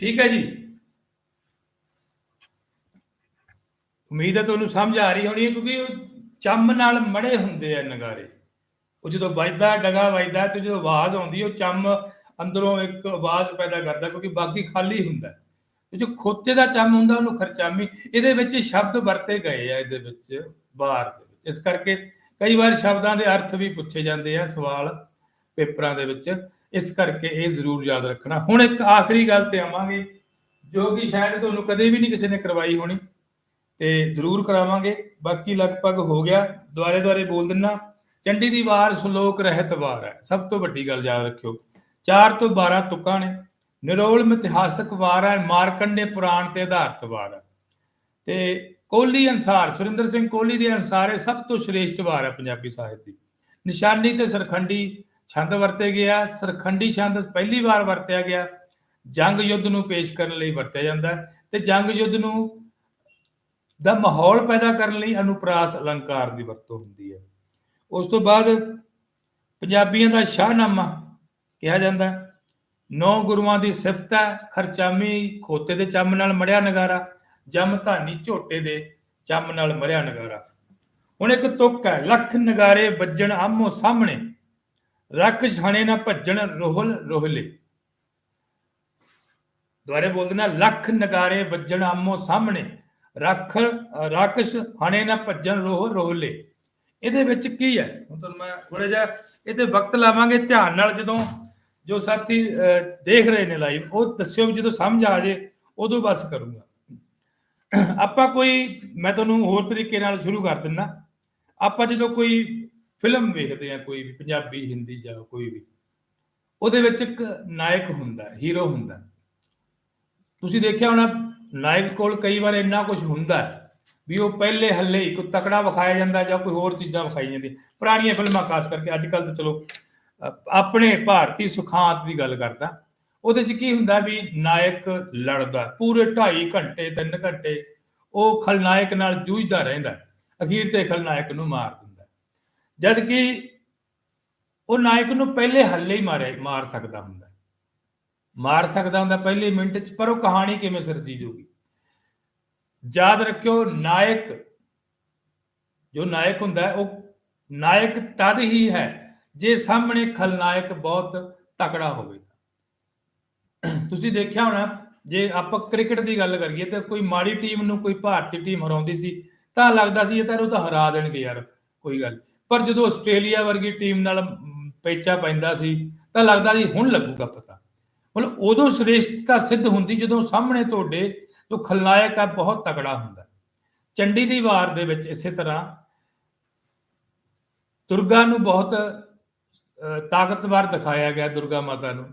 ਠੀਕ ਹੈ ਜੀ। ਉਮੀਦ ਹੈ ਤੁਹਾਨੂੰ ਸਮਝ ਆ ਰਹੀ ਹੋਣੀ ਹੈ ਕਿਉਂਕਿ ਉਹ ਚੰਮ ਨਾਲ ਮੜੇ ਹੁੰਦੇ ਆ ਨਗਾਰੇ। ਉਹ ਜਦੋਂ ਵੱਜਦਾ, ਡਗਾ ਵੱਜਦਾ ਤੇ ਜਦੋਂ ਆਵਾਜ਼ ਆਉਂਦੀ, ਉਹ ਚੰਮ ਅੰਦਰੋਂ ਇੱਕ ਆਵਾਜ਼ ਪੈਦਾ ਕਰਦਾ ਕਿਉਂਕਿ ਬਾਕੀ ਖਾਲੀ ਹੁੰਦਾ। ਤੇ ਜੋ ਖੋਤੇ ਦਾ ਚੰਮ ਹੁੰਦਾ, ਉਹਨੂੰ ਖਰਚਾਮੀ। ਇਹਦੇ ਵਿੱਚ ਸ਼ਬਦ ਵਰਤੇ ਗਏ ਆ, ਇਹਦੇ ਵਿੱਚ ਬਾਹਰ ਦੇ ਵਿੱਚ। ਇਸ ਕਰਕੇ ਕਈ ਵਾਰ ਸ਼ਬਦਾਂ ਦੇ ਅਰਥ ਵੀ ਪੁੱਛੇ ਜਾਂਦੇ ਆ, ਸਵਾਲ ਪੇਪਰਾਂ ਦੇ ਵਿੱਚ। ਇਸ ਕਰਕੇ ਇਹ ਜ਼ਰੂਰ ਯਾਦ ਰੱਖਣਾ। ਹੁਣ ਇੱਕ ਆਖਰੀ ਗੱਲ ਤੇ ਆਵਾਂਗੇ, ਜੋ ਕਿ ਸ਼ਾਇਦ ਤੁਹਾਨੂੰ ਕਦੇ ਵੀ ਨਹੀਂ ਕਿਸੇ ਨੇ ਕਰਵਾਈ ਹੋਣੀ। ਤੇ ਜ਼ਰੂਰ ਕਰਾਵਾਂਗੇ। ਬਾਕੀ ਲਗਭਗ ਹੋ ਗਿਆ। ਦੁਆਰੇ ਦੁਆਰੇ ਬੋਲ ਦਿੰਨਾ, ਚੰਡੀ ਦੀ ਵਾਰ ਸ਼ਲੋਕ ਰਹਿਤ ਵਾਰ ਹੈ। ਸਭ ਤੋਂ ਵੱਡੀ ਗੱਲ ਯਾਦ ਰੱਖਿਓ। 4 ਤੋਂ 12 ਤੁਕਾਂ ਨੇ। ਨਿਰੋਲ ਮਿਥਿਹਾਸਕ ਵਾਰ ਹੈ। ਮਾਰਕੰਡੇ ਪੁਰਾਣ ਤੇ ਆਧਾਰਿਤ ਵਾਰ ਹੈ। ਤੇ ਕੋਹਲੀ ਅਨਸਾਰ, ਸੁਰਿੰਦਰ ਸਿੰਘ ਕੋਹਲੀ ਦੇ ਅਨਸਾਰ ਇਹ ਸਭ ਤੋਂ ਸ਼੍ਰੇਸ਼ਟ ਵਾਰ ਹੈ ਪੰਜਾਬੀ ਸਾਹਿਤ ਦੀ। ਨਿਸ਼ਾਨੀ ਤੇ ਸਰਖੰਡੀ ਛੰਦ ਵਰਤੇ ਗਿਆ ਸਰਖੰਡੀ ਛੰਦ ਪਹਿਲੀ ਵਾਰ ਵਰਤਿਆ ਗਿਆ। ਜੰਗ ਯੁੱਧ ਨੂੰ ਪੇਸ਼ ਕਰਨ ਲਈ ਵਰਤਿਆ ਜਾਂਦਾ ਹੈ। ਤੇ ਜੰਗ ਯੁੱਧ ਨੂੰ ਦਾ ਮਾਹੌਲ ਪੈਦਾ ਕਰਨ ਲਈ ਅਨੁਪਰਾਸ ਅਲੰਕਾਰ ਦੀ ਵਰਤੋਂ ਹੁੰਦੀ ਹੈ। ਉਸ ਤੋਂ ਬਾਅਦ ਪੰਜਾਬੀਆਂ ਦਾ ਸ਼ਾਹਨਾਮਾ ਕਿਹਾ ਜਾਂਦਾ ਨੌ ਗੁਰੂਆਂ ਦੀ ਸਿਫਤ ਹੈ, ਖਰਚਾਮੀ ਖੋਤੇ ਦੇ ਚੰਮ ਨਾਲ ਮੜਿਆ ਨਗਾਰਾ, ਜਮ ਧਾਨੀ ਝੋਟੇ ਦੇ ਚੰਮ ਨਾਲ ਮਰਿਆ ਨਗਾਰਾ। ਹੁਣ ਇੱਕ ਤੁਕ ਹੈ, ਲੱਖ ਨਗਾਰੇ ਵੱਜਣ ਆਮੋ ਸਾਹਮਣੇ, ਰੱਖ ਛਾਣੇ ਨਾ ਭੱਜਣ ਰੋਹਲ ਰੋਹਲੇ। ਦੁਆਰੇ ਬੋਲਦੇ ਨਾ, ਲੱਖ ਨਗਾਰੇ ਵੱਜਣ ਆਮੋ ਸਾਹਮਣੇ ਰੱਖ ਰਾਕਸ਼ ਹਣੇ ਨਾ ਭੱਜਣ, ਰੋਹ ਰੋਹਲੇ ਇਹਦੇ ਵਿੱਚ ਕੀ ਹੈ? ਹੁਣ ਤੁਹਾਨੂੰ ਮੈਂ ਥੋੜਾ ਜਿਹਾ ਇਹਤੇ ਵਕਤ ਲਾਵਾਂਗੇ ਧਿਆਨ ਨਾਲ। ਜਦੋਂ ਜੋ ਸਾਥੀ ਦੇਖ ਰਹੇ ਨੇ ਲਾਈਵ ਉਹ ਦੱਸਿਓ ਜਦੋਂ ਸਮਝ ਆ ਜੇ, ਉਦੋਂ ਬਸ ਕਰੂੰਗਾ। ਆਪਾਂ ਕੋਈ, ਮੈਂ ਤੁਹਾਨੂੰ ਹੋਰ ਤਰੀਕੇ ਨਾਲ ਸ਼ੁਰੂ ਕਰ ਦਿੰਨਾ। ਆਪਾਂ ਜਦੋਂ ਕੋਈ ਫਿਲਮ ਵੇਖਦੇ ਆ ਕੋਈ ਵੀ ਪੰਜਾਬੀ, ਹਿੰਦੀ ਜਾਂ ਕੋਈ ਵੀ, ਉਹਦੇ ਵਿੱਚ ਇੱਕ ਨਾਇਕ ਹੁੰਦਾ ਹੀਰੋ ਹੁੰਦਾ। ਤੁਸੀਂ ਦੇਖਿਆ ਹੋਣਾ ਨਾਇਕ ਕੋਲ ਕਈ ਵਾਰ ਇੰਨਾ ਕੁਝ ਹੁੰਦਾ ਹੈ ਵੀ ਉਹ ਪਹਿਲੇ ਹੱਲੇ ਹੀ ਕੋਈ ਤਕੜਾ ਵਿਖਾਇਆ ਜਾਂਦਾ ਜਾਂ ਕੋਈ ਹੋਰ ਚੀਜ਼ਾਂ ਵਿਖਾਈ ਜਾਂਦੀਆਂ। ਪੁਰਾਣੀਆਂ ਫਿਲਮਾਂ ਖਾਸ ਕਰਕੇ ਅੱਜ ਕੱਲ ਤਾਂ ਚਲੋ ਆਪਣੇ ਭਾਰਤੀ ਸੁਖਾਂਤ ਦੀ ਗੱਲ ਕਰਦਾ। ਉਹਦੇ 'ਚ ਕੀ ਹੁੰਦਾ ਵੀ ਨਾਇਕ ਲੜਦਾ, ਪੂਰੇ 2.5 ਘੰਟੇ 3 ਘੰਟੇ ਉਹ ਖਲਨਾਇਕ ਨਾਲ ਜੂਝਦਾ ਰਹਿੰਦਾ ਅਖੀਰ ਤੇ ਖਲਨਾਇਕ ਨੂੰ ਮਾਰ ਦਿੰਦਾ ਜਦ ਕਿ ਉਹ ਨਾਇਕ ਨੂੰ ਪਹਿਲੇ ਹੱਲੇ ਹੀ ਮਾਰੇ ਮਾਰ ਸਕਦਾ ਹੁੰਦਾ ਮਾਰ ਸਕਦਾ ਹੁੰਦਾ ਪਹਿਲੇ ਮਿੰਟ 'ਚ ਪਰ ਉਹ ਕਹਾਣੀ ਕਿਵੇਂ ਸਿਰਜੀ ਜੂਗੀ? ਯਾਦ ਰੱਖਿਓ ਨਾਇਕ ਜੋ ਨਾਇਕ ਹੁੰਦਾ ਹੈ, ਉਹ ਨਾਇਕ ਤਦ ਹੀ ਹੈ ਜੇ ਸਾਹਮਣੇ ਖਲਨਾਇਕ ਬਹੁਤ ਤਕੜਾ ਹੋਵੇ ਤੁਸੀਂ ਦੇਖਿਆ ਹੋਣਾ ਜੇ ਆਪਾਂ ਕ੍ਰਿਕਟ ਦੀ ਗੱਲ ਕਰੀਏ ਤਾਂ ਕੋਈ ਮਾੜੀ ਟੀਮ ਨੂੰ ਕੋਈ ਭਾਰਤੀ ਟੀਮ ਹਰਾਉਂਦੀ ਸੀ ਤਾਂ ਲੱਗਦਾ ਸੀ ਇਹ ਤਾਂ ਉਹ ਤਾਂ ਹਰਾ ਦੇਣਗੇ ਯਾਰ ਕੋਈ ਗੱਲ ਪਰ ਜਦੋਂ ਆਸਟ੍ਰੇਲੀਆ ਵਰਗੀ ਟੀਮ ਨਾਲ ਪੇਚਾ ਪੈਂਦਾ ਸੀ ਤਾਂ ਲੱਗਦਾ ਸੀ ਹੁਣ ਲੱਗੂਗਾ ਪਤਾ। ਮਤਲਬ ਉਦੋਂ ਸ੍ਰੇਸ਼ਟਤਾ ਸਿੱਧ ਹੁੰਦੀ ਜਦੋਂ ਸਾਹਮਣੇ ਤੁਹਾਡੇ ਜੋ ਖਲਨਾਇਕ ਆ ਬਹੁਤ ਤਕੜਾ ਹੁੰਦਾ। ਚੰਡੀ ਦੀ ਵਾਰ ਦੇ ਵਿੱਚ ਇਸੇ ਤਰ੍ਹਾਂ ਦੁਰਗਾ ਨੂੰ ਬਹੁਤ ਅ, ਤਾਕਤਵਰ ਦਿਖਾਇਆ ਗਿਆ ਦੁਰਗਾ ਮਾਤਾ ਨੂੰ।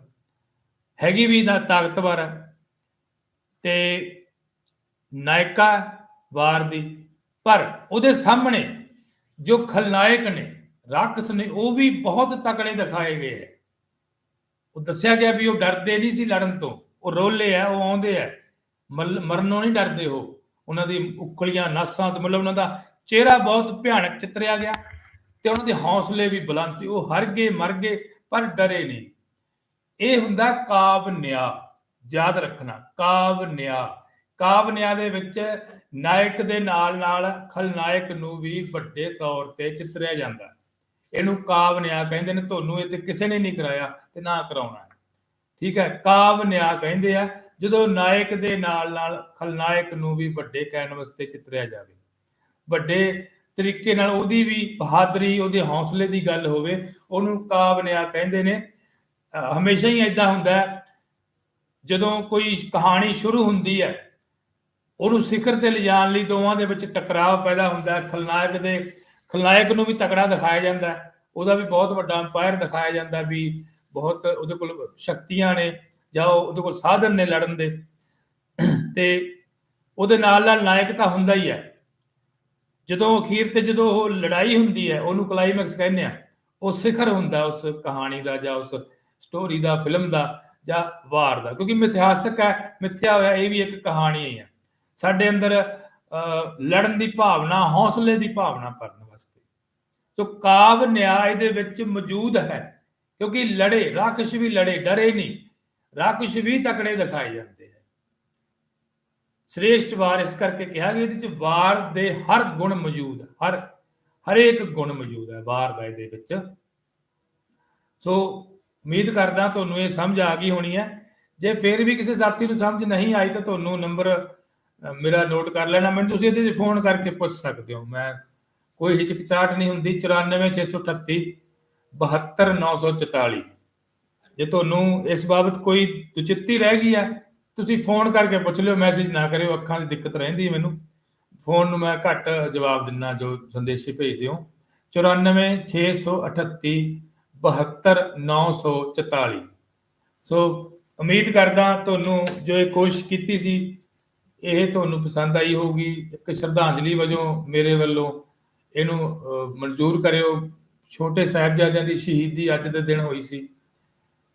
ਹੈਗੀ ਵੀ ਨਾ ਤਾਕਤਵਰ ਹੈ ਤੇ ਨਾਇਕਾ ਵਾਰ ਦੀ ਪਰ ਉਹਦੇ ਸਾਹਮਣੇ ਜੋ ਖਲਨਾਇਕ ਨੇ ਰਾਕਸ ਨੇ ਉਹ ਵੀ ਬਹੁਤ ਤਕੜੇ ਦਿਖਾਏ ਗਏ ਹੈ ਉਹ ਦੱਸਿਆ ਗਿਆ ਵੀ ਉਹ ਡਰਦੇ ਨਹੀਂ ਸੀ ਲੜਨ ਤੋਂ, ਉਹ ਰੋਲੇ ਆ, ਉਹ ਆਉਂਦੇ ਆ। ਮਲ- ਮਰਨੋਂ ਨਹੀਂ ਡਰਦੇ ਉਹ। ਉਹਨਾਂ ਦੀ ਉਕਲੀਆਂ ਨਾਸਾਂ ਤੇ ਮਤਲਬ ਉਹਨਾਂ ਦਾ ਚਿਹਰਾ ਬਹੁਤ ਭਿਆਨਕ ਚਿੱਤਰਿਆ ਗਿਆ ਤੇ ਉਹਨਾਂ ਦੇ ਹੌਸਲੇ ਵੀ ਬੁਲੰਦ ਸੀ। ਉਹ ਹਰ ਗਏ, ਮਰ ਗਏ, ਪਰ ਡਰੇ ਨਹੀਂ। ਇਹ ਹੁੰਦਾ ਕਾਵ ਨਿਆ, ਯਾਦ ਰੱਖਣਾ, ਕਾਵ ਨਿਆ। ਕਾਵ ਨਿਆ ਦੇ ਵਿੱਚ ਨਾਇਕ ਦੇ ਨਾਲ ਨਾਲ ਖਲਨਾਇਕ ਨੂੰ ਵੀ ਵੱਡੇ ਤੌਰ ਤੇ ਚਿੱਤਰਿਆ ਜਾਂਦਾ। ਇਹਨੂੰ ਕਾਵ ਨਿਆ ਕਹਿੰਦੇ ਨੇ, ਤੁਹਾਨੂੰ ਇਹ ਤੇ ਕਿਸੇ ਨੇ ਨਹੀਂ ਕਰਾਇਆ ਤੇ ਨਾ ਕਰਾਉਣਾ। ਠੀਕ ਹੈ, ਕਾਵ ਨਿਆ ਕਹਿੰਦੇ ਆ, ਜਦੋਂ ਨਾਇਕ ਦੇ ਨਾਲ ਨਾਲ ਖਲਨਾਇਕ ਨੂੰ ਵੀ ਵੱਡੇ ਕੈਨਵਸ ਤੇ ਚਿੱਤਰਿਆ ਜਾਵੇ। ਵੱਡੇ ਤਰੀਕੇ ਨਾਲ ਉਹਦੀ ਵੀ ਬਹਾਦਰੀ, ਉਹਦੇ ਹੌਸਲੇ ਦੀ ਗੱਲ ਹੋਵੇ, ਉਹਨੂੰ ਕਾਵ ਨਿਆ ਕਹਿੰਦੇ ਨੇ। ਹਮੇਸ਼ਾ ਹੀ ਇਦਾਂ ਹੁੰਦਾ ਹੈ, ਜਦੋਂ ਕੋਈ ਕਹਾਣੀ ਸ਼ੁਰੂ ਹੁੰਦੀ ਹੈ, ਉਹਨੂੰ ਸਿਖਰ ਤੇ ਲਿਜਾਣ ਲਈ ਦੋਵਾਂ ਦੇ ਵਿੱਚ ਟਕਰਾਅ ਪੈਦਾ ਹੁੰਦਾ ਖਲਨਾਇਕ ਦੇ ਖਲਨਾਇਕ ਨੂੰ ਵੀ ਤਕੜਾ ਦਿਖਾਇਆ ਜਾਂਦਾ ਉਹਦਾ ਵੀ ਬਹੁਤ ਵੱਡਾ ਅੰਪਾਇਰ ਦਿਖਾਇਆ ਜਾਂਦਾ ਵੀ ਬਹੁਤ ਉਹਦੇ ਕੋਲ ਸ਼ਕਤੀਆਂ ਨੇ ਜਾਂ ਉਹਦੇ ਕੋਲ ਸਾਧਨ ਨੇ ਲੜਨ ਦੇ। ਤੇ ਉਹਦੇ ਨਾਲ ਨਾਲ ਨਾਇਕ ਤਾਂ ਹੁੰਦਾ ਹੀ ਹੈ। ਜਦੋਂ ਅਖੀਰ ਤੇ ਜਦੋਂ ਉਹ ਲੜਾਈ ਹੁੰਦੀ ਹੈ ਉਹਨੂੰ ਕਲਾਈਮੈਕਸ ਕਹਿੰਦੇ ਆ ਉਹ ਸਿਖਰ ਹੁੰਦਾ ਉਸ ਕਹਾਣੀ ਦਾ ਜਾਂ ਉਸ ਸਟੋਰੀ ਦਾ ਫਿਲਮ ਦਾ ਜਾਂ ਵਾਰ ਦਾ। ਕਿਉਂਕਿ ਮਿਥਿਹਾਸਕ ਹੈ ਮਿਥਿਆ ਹੋਇਆ ਇਹ ਵੀ ਇੱਕ ਕਹਾਣੀ ਹੀ ਹੈ। ਸਾਡੇ ਅੰਦਰ ਅਹ, ਲੜਨ ਦੀ ਭਾਵਨਾ ਹੌਸਲੇ ਦੀ ਭਾਵਨਾ ਭਰਨ ਵਾਸਤੇ ਸੋ ਕਾਵ ਨਿਆਂ ਦੇ ਵਿੱਚ ਮੌਜੂਦ ਹੈ, ਕਿਉਂਕਿ ਲੜੇ, ਰਾਖਸ਼ ਵੀ ਲੜੇ, ਡਰੇ ਨਹੀਂ। ਰਾਕਸ਼ ਵੀ ਤਕੜੇ ਦਿਖਾਏ ਜਾਂਦੇ ਹੈ। ਸ੍ਰੇਸ਼ਟ ਵਾਰ ਇਸ ਕਰਕੇ ਕਿਹਾ ਗਿਆ ਇਹਦੇ ਚ ਵਾਰ ਦੇ ਹਰ ਗੁਣ ਮੌਜੂਦ, ਹਰ, ਹਰੇਕ ਗੁਣ ਮੌਜੂਦ ਹੈ ਵਾਰ ਦਾ ਇਹਦੇ ਵਿੱਚ। ਸੋ ਉਮੀਦ ਕਰਦਾ ਤੁਹਾਨੂੰ ਇਹ ਸਮਝ ਆ ਗਈ ਹੋਣੀ ਹੈ। ਜੇ ਫੇਰ ਵੀ ਕਿਸੇ ਸਾਥੀ ਨੂੰ ਸਮਝ ਨਹੀਂ ਆਈ ਤਾਂ ਤੁਹਾਨੂੰ ਨੰਬਰ ਮੇਰਾ ਨੋਟ ਕਰ ਲੈਣਾ। ਮੈਨੂੰ ਤੁਸੀਂ ਇਹਦੇ 'ਤੇ ਫੋਨ ਕਰਕੇ ਪੁੱਛ ਸਕਦੇ ਹੋ। ਮੈਂ ਕੋਈ ਹਿਚਕਚਾਟ ਨਹੀਂ ਹੁੰਦੀ 94638 72944 ਜੇ ਤੁਹਾਨੂੰ ਇਸ ਬਾਬਤ ਕੋਈ ਦੁਚਿੱਤੀ ਰਹਿ ਗਈ ਹੈ, ਤੁਸੀਂ ਫੋਨ ਕਰਕੇ ਪੁੱਛ ਲਿਓ, ਮੈਸੇਜ ਨਾ ਕਰਿਓ, ਅੱਖਾਂ ਦੀ ਦਿੱਕਤ ਰਹਿੰਦੀ ਹੈ ਮੈਨੂੰ। ਫੋਨ ਨੂੰ ਮੈਂ ਘੱਟ ਜਵਾਬ ਦਿੰਨਾ ਜੋ ਸੰਦੇਸ਼ੇ ਭੇਜਦੇ ਹੋ। 94638 72944 ਸੋ ਉਮੀਦ ਕਰਦਾ ਤੁਹਾਨੂੰ ਜੋ ਇਹ ਕੋਸ਼ਿਸ਼ ਕੀਤੀ ਸੀ, ਇਹ ਤੁਹਾਨੂੰ ਪਸੰਦ ਆਈ ਹੋਊਗੀ। ਇੱਕ ਸ਼ਰਧਾਂਜਲੀ ਵਜੋਂ ਮੇਰੇ ਵੱਲੋਂ ਇਹਨੂੰ ਮਨਜ਼ੂਰ ਕਰਿਓ। ਛੋਟੇ ਸਾਹਿਬਜ਼ਾਦਿਆਂ ਦੀ ਸ਼ਹੀਦੀ ਅੱਜ ਦੇ ਦਿਨ ਹੋਈ ਸੀ।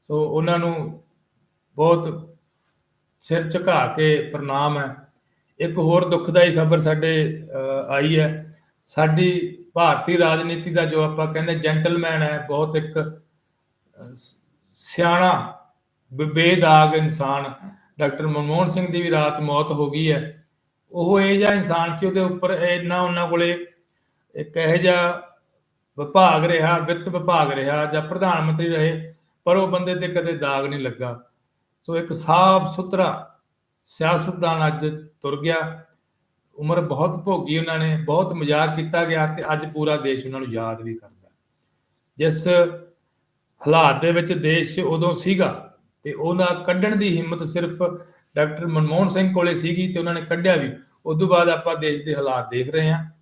ਸੋ ਉਹਨਾਂ ਨੂੰ ਬਹੁਤ ਸਿਰ ਝੁਕਾ ਕੇ ਪ੍ਰਣਾਮ ਹੈ। ਇੱਕ ਹੋਰ ਦੁਖਦਾਈ ਖਬਰ ਸਾਡੇ ਆਈ ਹੈ। ਸਾਡੀ ਭਾਰਤੀ ਰਾਜਨੀਤੀ ਦਾ ਜੋ ਆਪਾਂ ਕਹਿੰਦੇ ਜੈਂਟਲਮੈਨ ਹੈ, ਬਹੁਤ ਇੱਕ ਸਿਆਣਾ ਬੇਦਾਗ ਇਨਸਾਨ, ਡਾਕਟਰ ਮਨਮੋਹਨ ਸਿੰਘ ਦੀ ਵੀ ਰਾਤ ਮੌਤ ਹੋ ਗਈ ਹੈ। ਉਹ ਇਹ ਜਿਹਾ ਇਨਸਾਨ ਸੀ, ਉਹਦੇ ਉੱਪਰ ਇੰਨਾ ਉਹਨਾਂ ਕੋਲੇ ਇੱਕ ਇਹੋ ਜਿਹਾ ਵਿਭਾਗ ਰਿਹਾ, ਵਿੱਤ ਵਿਭਾਗ ਰਿਹਾ ਜਾਂ ਪ੍ਰਧਾਨ ਮੰਤਰੀ ਰਹੇ, ਪਰ ਉਹ ਬੰਦੇ ਤੇ ਕਦੇ ਦਾਗ ਨਹੀਂ ਲੱਗਾ। ਸੋ ਇੱਕ ਸਾਫ਼ ਸੁਥਰਾ ਸਿਆਸਤਦਾਨ ਅੱਜ ਤੁਰ ਗਿਆ। ਉਮਰ ਬਹੁਤ ਭੋਗੀ ਉਹਨਾਂ ਨੇ, ਬਹੁਤ ਮਜ਼ਾਕ ਕੀਤਾ ਗਿਆ ਤੇ ਅੱਜ ਪੂਰਾ ਦੇਸ਼ ਉਹਨਾਂ ਨੂੰ ਯਾਦ ਵੀ ਕਰਦਾ। ਜਿਸ ਹਾਲਾਤ ਦੇ ਵਿੱਚ ਦੇਸ਼ ਉਦੋਂ ਸੀਗਾ ਤੇ ਉਹਨਾਂ ਕੱਢਣ ਦੀ ਹਿੰਮਤ ਸਿਰਫ ਡਾਕਟਰ ਮਨਮੋਹਨ ਸਿੰਘ ਕੋਲੇ ਸੀਗੀ ਤੇ ਉਹਨਾਂ ਨੇ ਕੱਢਿਆ ਵੀ। ਉਸ ਤੋਂ ਬਾਅਦ ਆਪਾਂ ਦੇਸ਼ ਦੇ ਹਾਲਾਤ ਦੇਖ ਰਹੇ ਹਾਂ।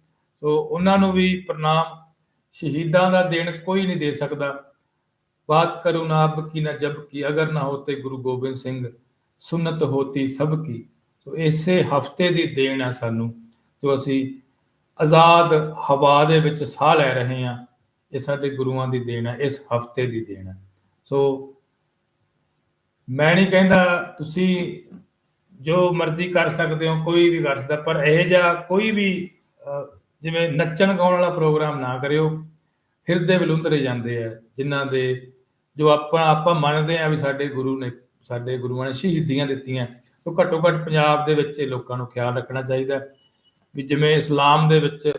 ਸੋ ਉਹਨਾਂ ਨੂੰ ਵੀ ਪ੍ਰਣਾਮ। ਸ਼ਹੀਦਾਂ ਦਾ ਦੇਣ ਕੋਈ ਨਹੀਂ ਦੇ ਸਕਦਾ। ਬਾਤ ਕਰੋ ਨਾ ਅਬ ਕੀ, ਨਾ ਜਬ ਕੀ, ਅਗਰ ਨਾ ਹੋਤੇ ਗੁਰੂ ਗੋਬਿੰਦ ਸਿੰਘ, ਸੁਨਤ ਹੋਤੀ ਸਭ ਕੀ। ਸੋ ਇਸੇ ਹਫ਼ਤੇ ਦੀ ਦੇਣ ਆ ਸਾਨੂੰ। ਜੋ ਅਸੀਂ ਆਜ਼ਾਦ ਹਵਾ ਦੇ ਵਿੱਚ ਸਾਹ ਲੈ ਰਹੇ ਹਾਂ, ਇਹ ਸਾਡੇ ਗੁਰੂਆਂ ਦੀ ਦੇਣ ਹੈ ਇਸ ਹਫ਼ਤੇ ਦੀ ਦੇਣ ਹੈ ਸੋ ਮੈਂ ਨਹੀਂ ਕਹਿੰਦਾ ਤੁਸੀਂ ਜੋ ਮਰਜ਼ੀ ਕਰ ਸਕਦੇ ਹੋ, ਕੋਈ ਵੀ ਕਰ ਸਕਦਾ, ਪਰ ਇਹ ਜਿਹਾ ਕੋਈ ਵੀ ਜਿਵੇਂ ਨੱਚਣ ਗਾਉਣ ਵਾਲਾ ਪ੍ਰੋਗਰਾਮ ਨਾ ਕਰਿਓ, ਹਿਰਦੇ ਵਿਲੁੰਦਰੇ ਜਾਂਦੇ ਆ, ਜਿਨ੍ਹਾਂ ਦੇ ਜੋ ਆਪਾਂ ਆਪਾਂ ਮੰਨਦੇ ਆ ਵੀ ਸਾਡੇ ਗੁਰੂ ਨੇ, ਸਾਡੇ ਗੁਰੂਆਂ ਨੇ ਸ਼ਹੀਦੀਆਂ ਦਿੱਤੀਆਂ ਤੋਂ ਘੱਟੋ ਘੱਟ ਪੰਜਾਬ ਦੇ ਵਿੱਚ ਲੋਕਾਂ ਨੂੰ ਖਿਆਲ ਰੱਖਣਾ ਚਾਹੀਦਾ। ਵੀ ਜਿਵੇਂ ਇਸਲਾਮ ਦੇ ਵਿੱਚ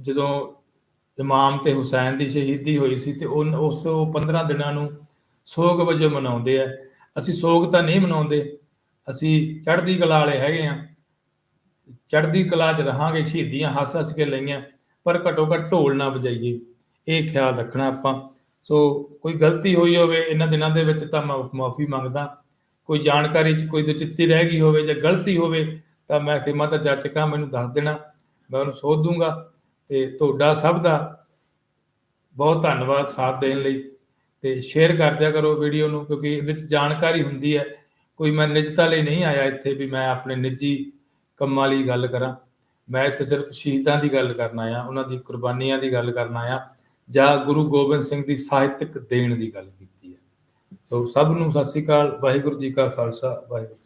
ਜਦੋਂ ਇਮਾਮ ਤੇ ਹੁਸੈਨ ਦੀ ਸ਼ਹੀਦੀ ਹੋਈ ਸੀ ਤੇ ਉਹ ਉਸ ਉਹ 15 ਦਿਨਾਂ ਨੂੰ ਸੋਗ ਵਜੋਂ ਮਨਾਉਂਦੇ ਆ। ਅਸੀਂ ਸੋਗ ਤਾਂ ਨਹੀਂ ਮਨਾਉਂਦੇ, ਅਸੀਂ ਚੜ੍ਹਦੀ ਕਲਾ ਵਾਲੇ ਹੈਗੇ ਆ ਚੜ੍ਹਦੀ ਕਲਾ 'ਚ ਰਹਾਂਗੇ, ਸ਼ਹੀਦੀਆਂ ਹੱਸ ਹੱਸ ਕੇ ਲਈਆਂ, ਪਰ ਘੱਟੋ ਘੱਟ ਢੋਲ ਨਾ ਵਜਾਈਏ। ਇਹ ਖਿਆਲ ਰੱਖਣਾ ਆਪਾਂ। ਸੋ ਕੋਈ ਗਲਤੀ ਹੋਈ ਹੋਵੇ ਇਹਨਾਂ ਦਿਨਾਂ ਦੇ ਵਿੱਚ ਤਾਂ ਮੈਂ ਮਾਫੀ ਮੰਗਦਾ। ਕੋਈ ਜਾਣਕਾਰੀ 'ਚ ਕੋਈ ਦੁਚਿੱਤੀ ਰਹਿ ਗਈ ਹੋਵੇ ਜਾਂ ਗਲਤੀ ਹੋਵੇ, ਤਾਂ ਮੈਂ ਖਿਮਾ ਤਾਂ ਜਾਚਕਾਂ ਮੈਨੂੰ ਦੱਸ ਦੇਣਾ। ਮੈਂ ਉਹਨੂੰ ਸੋਧ ਦੂੰਗਾ ਤੇ ਤੁਹਾਡਾ ਸਭ ਦਾ ਬਹੁਤ ਧੰਨਵਾਦ ਸਾਥ ਦੇਣ ਲਈ। ਤੇ ਸ਼ੇਅਰ ਕਰ ਦਿਆ ਕਰੋ ਵੀਡੀਓ ਨੂੰ, ਕਿਉਂਕਿ ਇਹਦੇ ਵਿੱਚ ਜਾਣਕਾਰੀ ਹੁੰਦੀ ਹੈ। ਕੋਈ ਮੈਂ ਨਿਜਤਾ ਲਈ ਨਹੀਂ ਆਇਆ ਇੱਥੇ ਵੀ ਮੈਂ ਆਪਣੇ ਨਿੱਜੀ ਕੰਮਾਂ ਲਈ ਗੱਲ ਕਰਾਂ। ਮੈਂ ਇੱਥੇ ਸਿਰਫ ਸ਼ਹੀਦਾਂ ਦੀ ਗੱਲ ਕਰਨਾ ਆ ਉਹਨਾਂ ਦੀ ਕੁਰਬਾਨੀਆਂ ਦੀ ਗੱਲ ਕਰਨਾ ਆ ਜਾਂ ਗੁਰੂ ਗੋਬਿੰਦ ਸਿੰਘ ਦੀ ਸਾਹਿਤਕ ਦੇਣ ਦੀ ਗੱਲ ਕੀਤੀ ਹੈ। ਸੋ ਸਭ ਨੂੰ ਸਤਿ ਸ੍ਰੀ ਅਕਾਲ, ਵਾਹਿਗੁਰੂ ਜੀ ਕਾ ਖਾਲਸਾ, ਵਾਹਿਗੁਰੂ